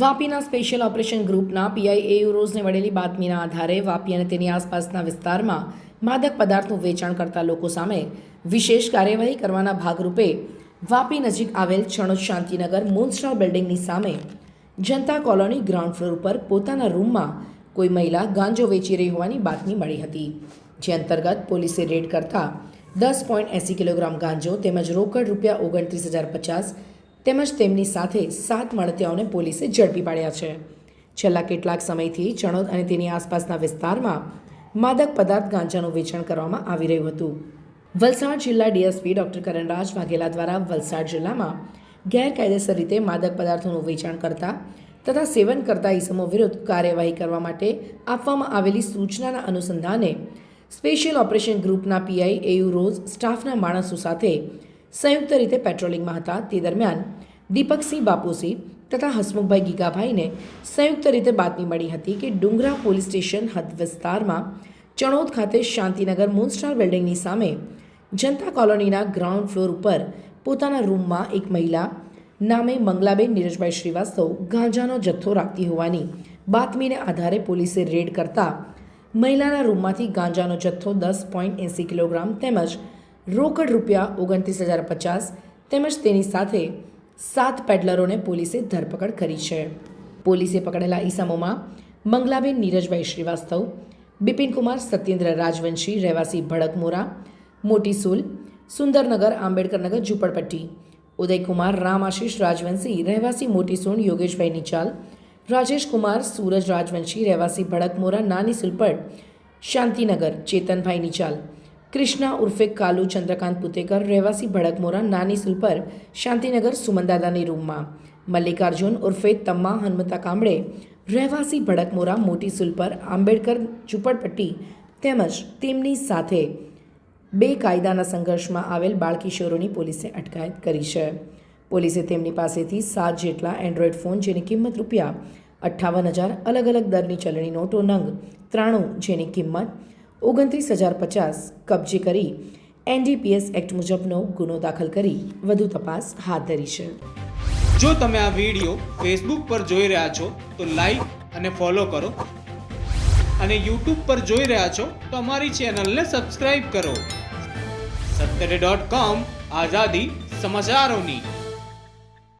વાપીના special operation ગ્રુપના PI રોઝને મળેલી બાતમીના આધારે વાપી અને તેની આસપાસના વિસ્તારમાં માદક પદાર્થનું વેચાણ કરતા લોકો સામે વિશેષ કાર્યવાહી કરવાના ભાગરૂપે વાપી નજીક આવેલ છણોદ શાંતિનગર મૂનસ્ટાર બિલ્ડિંગની સામે જનતા કોલોની ગ્રાઉન્ડ ફ્લોર પર પોતાના રૂમમાં કોઈ મહિલા ગાંજો વેચી રહી હોવાની બાતમી મળી હતી, જે અંતર્ગત પોલીસે રેડ કરતા દસ પોઈન્ટ એંસી કિલોગ્રામ ગાંજો તેમજ રોકડ રૂપિયા ઓગણત્રીસ હજાર પચાસ તેમજ તેમની સાથે સાત મળતિયાઓને પોલીસે ઝડપી પાડ્યા છે. છેલ્લા કેટલાક સમયથી ચણોદ અને તેની આસપાસના વિસ્તારમાં માદક પદાર્થ ગાંજાનું વેચાણ કરવામાં આવી રહ્યું હતું. વલસાડ જિલ્લા ડીએસપી ડોક્ટર કરણરાજ વાઘેલા દ્વારા વલસાડ જિલ્લામાં ગેરકાયદેસર રીતે માદક પદાર્થોનું વેચાણ કરતા તથા સેવન કરતા ઇસમો વિરુદ્ધ કાર્યવાહી કરવા માટે આપવામાં આવેલી સૂચનાના અનુસંધાને સ્પેશિયલ ઓપરેશન ગ્રુપના પીઆઈ એયુ રોઝ સ્ટાફના માણસો સાથે સંયુક્ત રીતે પેટ્રોલિંગમાં હતા. તે દરમિયાન દીપકસિંહ બાપુસિંહ તથા હસમુખભાઈ ગીગાભાઈને સંયુક્ત રીતે બાતમી મળી હતી કે ડુંગરા પોલીસ સ્ટેશન હદ વિસ્તારમાં ચણોદ ખાતે શાંતિનગર મૂનસ્ટાર બિલ્ડિંગની સામે જનતા કોલોનીના ગ્રાઉન્ડ ફ્લોર ઉપર પોતાના રૂમમાં એક મહિલા નામે મંગલાબેન નીરજભાઈ શ્રીવાસ્તવ ગાંજાનો જથ્થો રાખતી હોવાની બાતમીને આધારે પોલીસે રેડ કરતા મહિલાના રૂમમાંથી ગાંજાનો જથ્થો દસ પોઈન્ટ એંસી કિલોગ્રામ તેમજ રોકડ રૂપિયા ઓગણત્રીસ હજાર પચાસ તેમજ તેની સાથે સાત પેડલરોને પોલીસે ધરપકડ કરી છે. પોલીસે પકડેલા ઈસમોમાં મંગલાબેન નીરજભાઈ શ્રીવાસ્તવ, બિપિનકુમાર સત્યેન્દ્ર રાજવંશી, રહેવાસી ભડકમોરા મોટી સુલ, સુંદરનગર આંબેડકરનગર ઝુંપડપટ્ટી, ઉદયકુમાર રામ આશીષ રાજવંશી, રહેવાસી મોટી સોન યોગેશભાઈ નિચાલ, રાજેશકુમાર સૂરજ રાજવંશી, રહેવાસી ભડકમોરા નાની સુલપડ શાંતિનગર ચેતનભાઈ નિચાલ કૃષ્ણા ઉર્ફે કાલુ ચંદ્રકાંત પુતેકર, રહેવાસી ભડકમોરા નાની સુલપર, શાંતિનગર સુમનદાદાની રૂમમાં. મલ્લિકાર્જુન ઉર્ફે તમ્મા હનુમતા કાંબળે રહેવાસી ભડકમોરા મોટી સુલપર, આંબેડકર ઝુંપડપટ્ટી તેમજ તેમની સાથે બે કાયદાના સંઘર્ષમાં આવેલ બાળકિશોરોની પોલીસે અટકાયત કરી છે. પોલીસે તેમની પાસેથી સાત જેટલા એન્ડ્રોઈડ ફોન જેની કિંમત રૂપિયા અઠ્ઠાવન હજાર અલગ અલગ દરની ચલણી નોટો નંગ ત્રાણું જેની કિંમત ઓગણત્રીસ હજાર પચાસ કબજે કરી એનડીપીએસ એક્ટ મુજબનો ગુનો દાખલ કરી વધુ તપાસ હાથ ધરી છે. જો તમે આ વીડિયો ફેસબુક પર જોઈ રહ્યા છો, તો લાઈક અને ફોલો કરો. અને યુટ્યુબ પર જોઈ રહ્યા છો, તો અમારી ચેનલને સબસ્ક્રાઇબ કરો. સત્તરે ડોટ કોમ આઝાદી સમાચારોની.